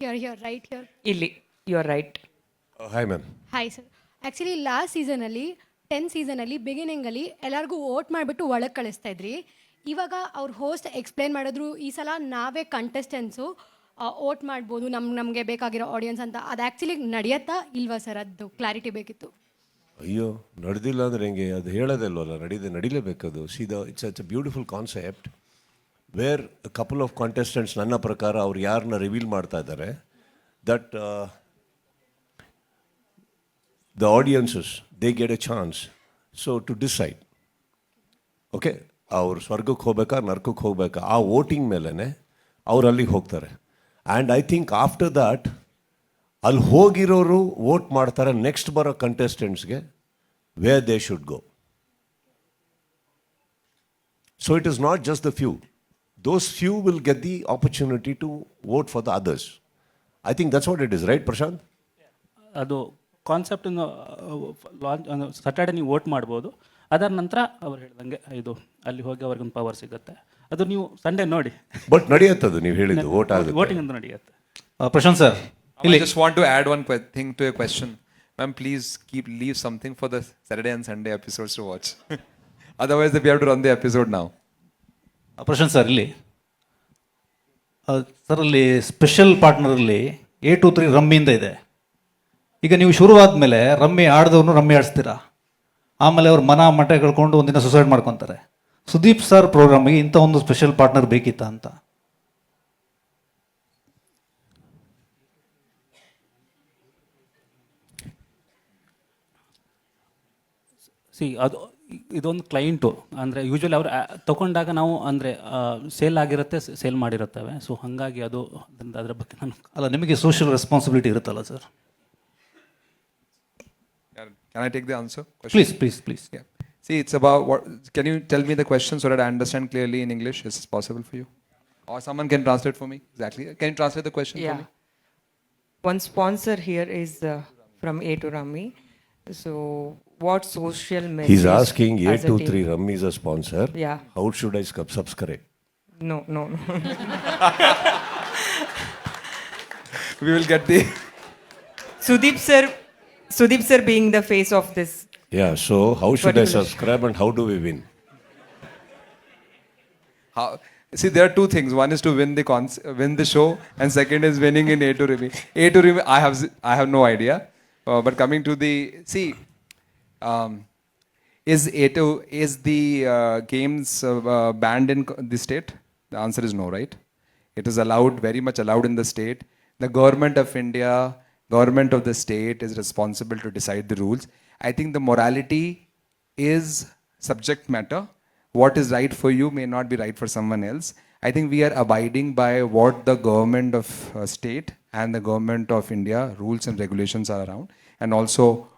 Here here right here ಇಲ್ಲಿ you are right hi ma'am hi sir actually last ಸೀಸನಲ್ಲಿ ten ಸೀಸನಲ್ಲಿ ಬಿಗಿನಿಂಗಲ್ಲಿ ಎಲ್ಲರಿಗೂ ವೋಟ್ ಮಾಡಿಬಿಟ್ಟು ಒಳಗೆ ಕಳಿಸ್ತಾ ಇದ್ರಿ. ಇವಾಗ ಅವ್ರ ಹೋಸ್ಟ್ ಎಕ್ಸ್ಪ್ಲೇನ್ ಮಾಡಿದ್ರು ಈ ಸಲ ನಾವೇ ಕಂಟೆಸ್ಟೆನ್ಸು ವೋಟ್ ಮಾಡ್ಬೋದು ನಮ್ ನಮಗೆ ಬೇಕಾಗಿರೋ ಆಡಿಯನ್ಸ್ ಅಂತ. ಅದು ಆ್ಯಕ್ಚುಲಿ ನಡೆಯತ್ತಾ ಇಲ್ವಾ ಸರ್ ಅದು ಕ್ಲಾರಿಟಿ ಬೇಕಿತ್ತು. ಅಯ್ಯೋ ನಡೆದಿಲ್ಲ ಅಂದ್ರೆ ಹೆಂಗೆ? ಅದು ಹೇಳೋದಲ್ವಲ್ಲ ನಡೀದೆ ನಡಿಲೇಬೇಕದು ಸೀದಾ it's it's a beautiful concept where couple of contestants ನನ್ನ ಪ್ರಕಾರ ಅವ್ರು ಯಾರನ್ನ ರಿವೀಲ್ ಮಾಡ್ತಾ ಇದ್ದಾರೆ that the audiences they get a chance so to decide okay ಅವ್ರು ಸ್ವರ್ಗಕ್ಕೆ ಹೋಗ್ಬೇಕಾ, ನರ್ಕಕ್ಕೆ ಹೋಗ್ಬೇಕಾ, ಆ ವೋಟಿಂಗ್ ಮೇಲೇ ಅವ್ರು ಅಲ್ಲಿಗೆ ಹೋಗ್ತಾರೆ. And I think after that ಅಲ್ಲಿ ಹೋಗಿರೋರು ವೋಟ್ ಮಾಡ್ತಾರೆ ನೆಕ್ಸ್ಟ್ ಬರೋ ಕಂಟೆಸ್ಟೆಂಟ್ಸ್ಗೆ way they should go so it is not just the few those few will get the opportunity to vote for the others I think that's what it is, right Prashanth ಅದು ಕಾನ್ಸೆಪ್ಟನ್ನು launch Saturday ನೀವು vote ಮಾಡ್ಬೋದು ಅದರ ನಂತರ ಅವ್ರು ಹೇಳ್ದಂಗೆ ಇದು ಅಲ್ಲಿ ಹೋಗಿ ಅವ್ರಿಗೊಂದು ಪವರ್ ಸಿಗುತ್ತೆ ಅದು ನೀವು ಸಂಡೇ ನೋಡಿ ಬಟ್ ನಡೆಯುತ್ತದು ನೀವು ಹೇಳಿದ್ದು ವೋಟ್ ಆಗುತ್ತೆ ವೋಟಿಂಗ್ ಅಂತ ನಡೆಯುತ್ತೆ Uh, Prashanth sir I just want to add one que- thing to your question. Ma'am, please keep leave something for the Saturday and Sunday episodes to watch. Otherwise, we have to run the episode now. Prashanth sir ಇಲ್ಲಿ. Sir ಅಲ್ಲಿ special ಪಾರ್ಟ್ನರಲ್ಲಿ A two three ರಮ್ಮಿಯಿಂದ ಇದೆ. ಈಗ ನೀವು ಶುರುವಾದ ಮೇಲೆ rummy ಆಡ್ದವ್ರನ್ನು rummy ಆಡಿಸ್ತೀರಾ? ಆಮೇಲೆ ಅವ್ರು ಮನ ಮಠ ಕಳ್ಕೊಂಡು ಒಂದಿನ ಸುಸೈಡ್ ಮಾಡ್ಕೊತಾರೆ. ಸುದೀಪ್ ಸರ್ ಪ್ರೋಗ್ರಾಮಿಗೆ ಇಂಥ ಒಂದು ಸ್ಪೆಷಲ್ ಪಾರ್ಟ್ನರ್ ಬೇಕಿತ್ತ ಅಂತ? ಸಿ, ಅದು ಇದೊಂದು ಕ್ಲೈಂಟು ಅಂದರೆ ಯೂಶ್ವಲಿ ಅವ್ರು ಆ- ತಗೊಂಡಾಗ ನಾವು ಅಂದರೆ ಸೇಲ್ ಆಗಿರುತ್ತೆ ಸೇಲ್ ಮಾಡಿರುತ್ತವೆ ಸೊ ಹಾಗಾಗಿ ಅದು ಅದ್ರಿಂದ ಅದ್ರ ಬಗ್ಗೆ ನಾನು ಅಲ್ಲ ನಿಮಗೆ ಸೋಷಿಯಲ್ ರೆಸ್ಪಾನ್ಸಿಬಿಲಿಟಿ ಇರುತ್ತಲ್ಲ sir Can can I take the answer? Question? Please please please Yeah. See, it's about what. Can you tell me the question so that I understand clearly in English? Is this possible for you? Or someone can translate for me? Exactly. Can you translate the question for Yeah. me? One sponsor here is uh, from A to Rami. So, what social media He's asking as a team- 823 Rum is a sponsor. Yeah. How should I sub- subscribe? No, no, no. We will get the. Sudeep sir, Sudeep sir being the face of this. Yeah, so how should I Particular- subscribe and how do we win? How, see, there are two things. One is to win the cons- win the show, and second is winning in A to Rimi. A to Rimi, I have z- I have no idea. Uh, but coming to the see, um, is A to is the uh, games uh, uh, banned in the state? The answer is no, right? It is allowed, very much allowed in the state. The government of India, government of the state is responsible to decide the rules. I think the morality is subject matter. What is right for you may not be right for someone else. I think we are abiding by what the government of uh, state and the government of India rules and regulations are around, and also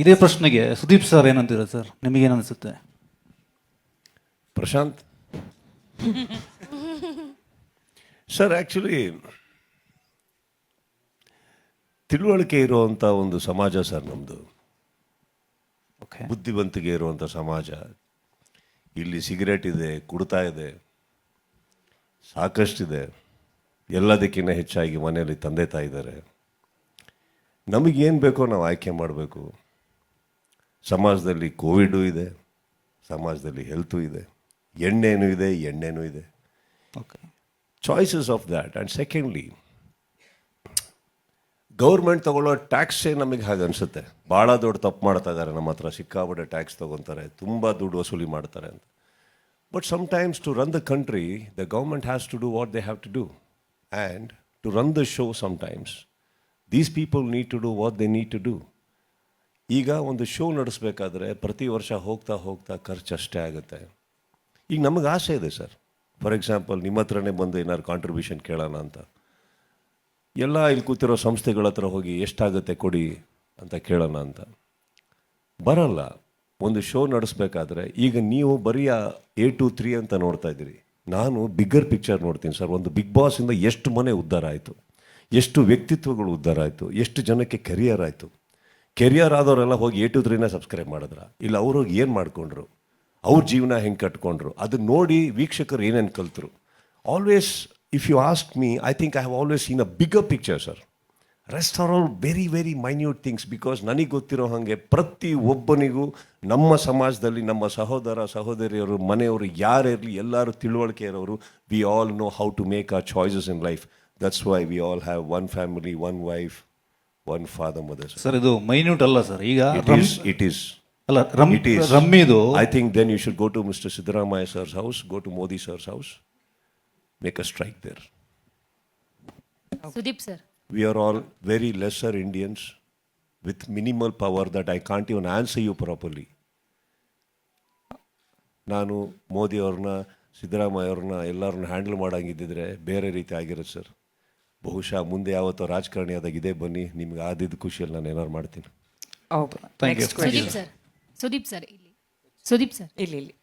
ಇದೇ ಪ್ರಶ್ನೆಗೆ Sudeep sir ಏನಂತೀರ sir? ನಿಮಗೇನು ಅನಿಸುತ್ತೆ Prashant? Sir actually ತಿಳುವಳಿಕೆ ಇರುವಂಥ ಒಂದು ಸಮಾಜ sir ನಮ್ಮದು okay ಬುದ್ಧಿವಂತಿಕೆ ಇರುವಂಥ ಸಮಾಜ. ಇಲ್ಲಿ ಸಿಗರೇಟ್ ಇದೆ ಕುಡ್ತಾ ಇದೆ ಸಾಕಷ್ಟಿದೆ. ಎಲ್ಲದಕ್ಕಿಂತ ಹೆಚ್ಚಾಗಿ ಮನೆಯಲ್ಲಿ ತಂದೆ ತಾಯಿದ್ದಾರೆ ನಮಗೇನು ಬೇಕೋ ನಾವು ಆಯ್ಕೆ ಮಾಡಬೇಕು. ಸಮಾಜದಲ್ಲಿ ಕೋವಿಡು ಇದೆ ಸಮಾಜದಲ್ಲಿ ಹೆಲ್ತು ಇದೆ ಎಣ್ಣೆನೂ ಇದೆ ಎಣ್ಣೆನೂ ಇದೆ. Okay choices of that and secondly government ತಗೊಳ್ಳೋ ಟ್ಯಾಕ್ಸೇ ನಮಗೆ ಹಾಗೆ ಅನಿಸುತ್ತೆ. ಭಾಳ ದೊಡ್ಡ ತಪ್ಪು ಮಾಡ್ತಾ ಇದ್ದಾರೆ ನಮ್ಮ ಹತ್ರ ಸಿಕ್ಕಾಪಟ್ಟೆ ಟ್ಯಾಕ್ಸ್ ತೊಗೊತಾರೆ ತುಂಬ ದುಡ್ಡು ವಸೂಲಿ ಮಾಡ್ತಾರೆ ಅಂತ. But sometimes to run the country the government has to do what they have to do and to run the show sometimes these people need to do what they need to do ಈಗ ಒಂದು show ನಡೆಸಬೇಕಾದ್ರೆ ಪ್ರತಿ ವರ್ಷ ಹೋಗ್ತಾ ಹೋಗ್ತಾ ಖರ್ಚು ಅಷ್ಟೇ ಆಗುತ್ತೆ. ಈಗ ನಮಗೆ ಆಸೆ ಇದೆ ಸರ್. ಫಾರ್ ಎಕ್ಸಾಂಪಲ್ ನಿಮ್ಮ ಹತ್ರನೇ ಬಂದು ಏನಾದ್ರು ಕಾಂಟ್ರಿಬ್ಯೂಷನ್ ಕೇಳೋಣ ಅಂತ. ಎಲ್ಲ ಇಲ್ಲಿ ಕೂತಿರೋ ಸಂಸ್ಥೆಗಳ ಹತ್ರ ಹೋಗಿ ಎಷ್ಟಾಗುತ್ತೆ ಕೊಡಿ ಅಂತ ಕೇಳೋಣ ಅಂತ. ಬರಲ್ಲ. ಒಂದು ಶೋ ನಡೆಸಬೇಕಾದ್ರೆ ಈಗ ನೀವು ಬರೀ ಎ ಟು ತ್ರೀ ಅಂತ ನೋಡ್ತಾ ಇದ್ದೀರಿ. ನಾನು ಬಿಗ್ಗರ್ ಪಿಕ್ಚರ್ ನೋಡ್ತೀನಿ ಸರ್. ಒಂದು ಬಿಗ್ ಬಾಸಿಂದ ಎಷ್ಟು ಮನೆ ಉದ್ಧಾರ ಆಯಿತು. ಎಷ್ಟು ವ್ಯಕ್ತಿತ್ವಗಳು ಉದ್ಧಾರ ಆಯಿತು. ಎಷ್ಟು ಜನಕ್ಕೆ ಕೆರಿಯರ್ ಆಯಿತು. ಕೆರಿಯರ್ ಆದವರೆಲ್ಲ ಹೋಗಿ ಏಟು ತ್ರೀನ ಸಬ್ಸ್ಕ್ರೈಬ್ ಮಾಡಿದ್ರ. ಇಲ್ಲ, ಅವರು ಏನು ಮಾಡ್ಕೊಂಡ್ರು? ಅವ್ರ ಜೀವನ ಹೆಂಗೆ ಕಟ್ಕೊಂಡ್ರು? ಅದನ್ನ ನೋಡಿ ವೀಕ್ಷಕರು ಏನೇನು ಕಲ್ತರು. Always if you ask me I think I have always in a bigger picture sir rest are all very very minute things because ನನಗೆ ಗೊತ್ತಿರೋ ಹಾಗೆ ಪ್ರತಿ ಒಬ್ಬನಿಗೂ ನಮ್ಮ ಸಮಾಜದಲ್ಲಿ ನಮ್ಮ ಸಹೋದರ, ಸಹೋದರಿಯರು, ಮನೆಯವರು ಯಾರಿರಲಿ ಎಲ್ಲರೂ ತಿಳುವಳಿಕೆ ಇರೋರು we all know how to make our choices in life that's why we all have one family one wife one father mother sir ಇದು ಮೈನ್ಯೂಟ್ ಅಲ್ಲ ಸರ್ ಈಗ ಇಟ್ ಈಸ್ ಅಲ್ಲ rum it is ರಮ್ಮಿದು I think then you should go to mister Siddaramaiah sir's house go to Modi sir's house make a strike there Sudeep sir we are all very lesser Indians with minimal power that I can't even answer you properly ನಾನು ಮೋದಿ ಅವ್ರನ್ನ ಸಿದ್ದರಾಮಯ್ಯ ಅವ್ರನ್ನ ಎಲ್ಲರನ್ನ handle ಮಾಡಂಗಿದ್ದಿದ್ರೆ ಬೇರೆ ರೀತಿ ಆಗಿರೋದು sir ಬಹುಶಃ ಮುಂದೆ ಯಾವತ್ತೋ ರಾಜಕಾರಣಿ ಆದಾಗ ಇದೇ ಬನ್ನಿ ನಿಮ್ಗೆ ಆದಿದ್ದು ಖುಷಿಯಲ್ಲಿ ನಾನು ಏನಾರು ಮಾಡ್ತೀನಿ. ಹೌದು. ಸುದೀಪ್ ಸರ್. ಸುದೀಪ್ ಸರ್ ಇಲ್ಲಿ. ಸುದೀಪ್ ಸರ್. ಇಲ್ಲಿ ಇಲ್ಲಿ.